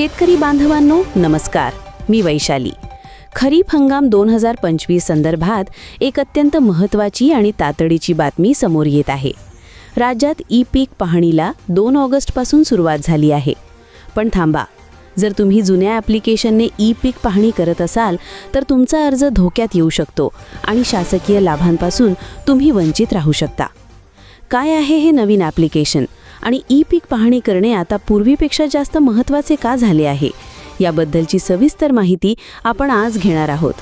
शेतकरी बांधवांनो नमस्कार. मी वैशाली. खरीप हंगाम दोन हजार पंचवीस संदर्भात एक अत्यंत महत्त्वाची आणि तातडीची बातमी समोर येत आहे. राज्यात ई पीक पाहणीला दोन ऑगस्टपासून सुरुवात झाली आहे. पण थांबा. जर तुम्ही जुन्या ॲप्लिकेशनने ई पीक पाहणी करत असाल तर तुमचा अर्ज धोक्यात येऊ शकतो आणि शासकीय लाभांपासून तुम्ही वंचित राहू शकता. काय आहे हे नवीन ॲप्लिकेशन आणि ई पीक पाहणी करणे आता पूर्वीपेक्षा जास्त महत्त्वाचे का झाले आहे? याबद्दलची सविस्तर माहिती आपण आज घेणार आहोत.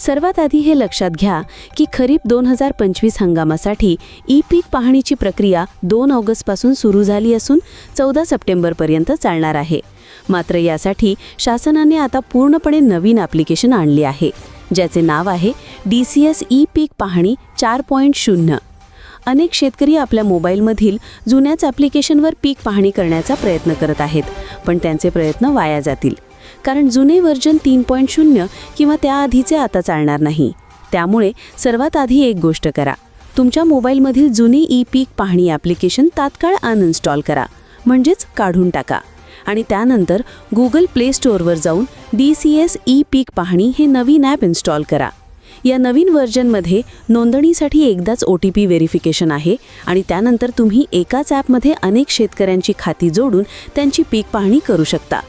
सर्वात आधी हे लक्षात घ्या की खरीप दोन हजार पंचवीस हंगामासाठी ई पीक पाहणीची प्रक्रिया दोन ऑगस्टपासून सुरू झाली असून चौदा सप्टेंबरपर्यंत चालणार आहे. मात्र यासाठी शासनाने आता पूर्णपणे नवीन ॲप्लिकेशन आणले आहे ज्याचे नाव आहे डी सी एस ई पीक पाहणी चार पॉईंट शून्य. अनेक शेतकरी आपल्या मोबाईलमधील जुन्याच ॲप्लिकेशनवर पीक पाहणी करण्याचा प्रयत्न करत आहेत पण त्यांचे प्रयत्न वाया जातील. कारण जुने व्हर्जन तीन पॉईंट शून्य किंवा त्याआधीचे आता चालणार नाही. त्यामुळे सर्वात आधी एक गोष्ट करा. तुमच्या मोबाईलमधील जुने ई पीक पाहणी ॲप्लिकेशन तात्काळ अनइन्स्टॉल करा. म्हणजेच काढून टाका. आणि त्यानंतर गुगल प्ले स्टोअरवर जाऊन डी सी एस ई पीक पाहणी हे नवीन ॲप इन्स्टॉल करा. या नवीन व्हर्जनमध्ये नोंदणीसाठी एकदाच ओ टी पी व्हेरिफिकेशन आहे आणि त्यानंतर तुम्ही एकाच ॲपमध्ये अनेक शेतकऱ्यांची खाती जोडून त्यांची पीक पाहणी करू शकता.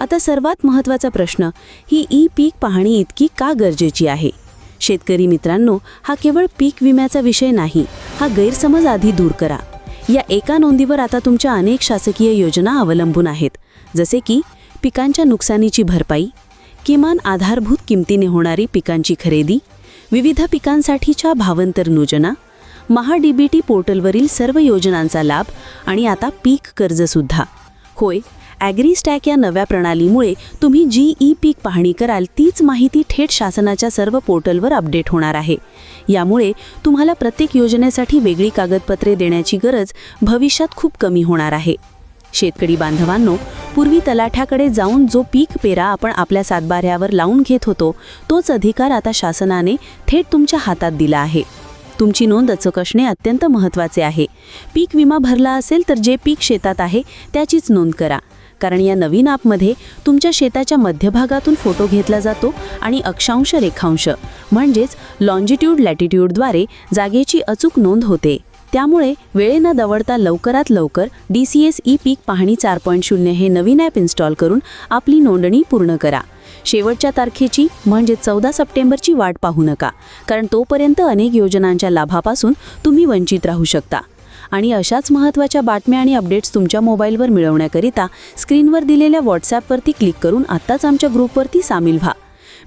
आता सर्वात महत्त्वाचा प्रश्न ही ई पीक पाहणी इतकी का गरजेची आहे? शेतकरी मित्रांनो हा केवळ पीक विम्याचा विषय नाही हा गैरसमज आधी दूर करा. या एका नोंदीवर आता तुमच्या अनेक शासकीय योजना अवलंबून आहेत जसे की पिकांच्या नुकसानीची भरपाई किमान आधारभूत किमतीने होणारी पिकांची खरेदी विविध पिकांसाठीच्या भावंतर योजना महा बी टी पोर्टलवरील सर्व योजनांचा लाभ आणि आता पीक कर्जसुद्धा होय ॲग्रीस्टॅक या नव्या प्रणालीमुळे तुम्ही जी ई पीक पाहणी कराल तीच माहिती थेट शासनाच्या सर्व पोर्टलवर अपडेट होणार आहे. यामुळे तुम्हाला प्रत्येक योजनेसाठी वेगळी कागदपत्रे देण्याची गरज भविष्यात खूप कमी होणार आहे. शेतकरी बांधवांनो पूर्वी तलाठ्याकडे जाऊन जो पीक पेरा आपण आपल्या सातबाऱ्यावर लावून घेत होतो तोच अधिकार आता शासनाने थेट तुमच्या हातात दिला आहे. तुमची नोंद अचूक असणे अत्यंत महत्त्वाचे आहे. पीक विमा भरला असेल तर जे पीक शेतात आहे त्याचीच नोंद करा. कारण या नवीन ॲपमध्ये तुमच्या शेताच्या मध्यभागातून फोटो घेतला जातो आणि अक्षांश रेखांश म्हणजेच लॉन्जिट्यूड लॅटिट्यूडद्वारे जागेची अचूक नोंद होते. त्यामुळे वेळे न दवडता लवकरात लवकर डी सी एस ई पीक पाहणी चार पॉईंट शून्य हे नवीन ॲप इन्स्टॉल करून आपली नोंदणी पूर्ण करा. शेवटच्या तारखेची म्हणजे चौदा सप्टेंबरची वाट पाहू नका कारण तोपर्यंत अनेक योजनांच्या लाभापासून तुम्ही वंचित राहू शकता. आणि अशाच महत्त्वाच्या बातम्या आणि अपडेट्स तुमच्या मोबाईलवर मिळवण्याकरिता स्क्रीनवर दिलेल्या व्हॉट्सॲपवरती क्लिक करून आत्ताच आमच्या ग्रुपवरती सामील व्हा.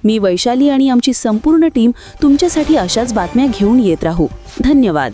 मी वैशाली आणि आमची संपूर्ण टीम तुमच्यासाठी अशाच बातम्या घेऊन येत राहू. धन्यवाद.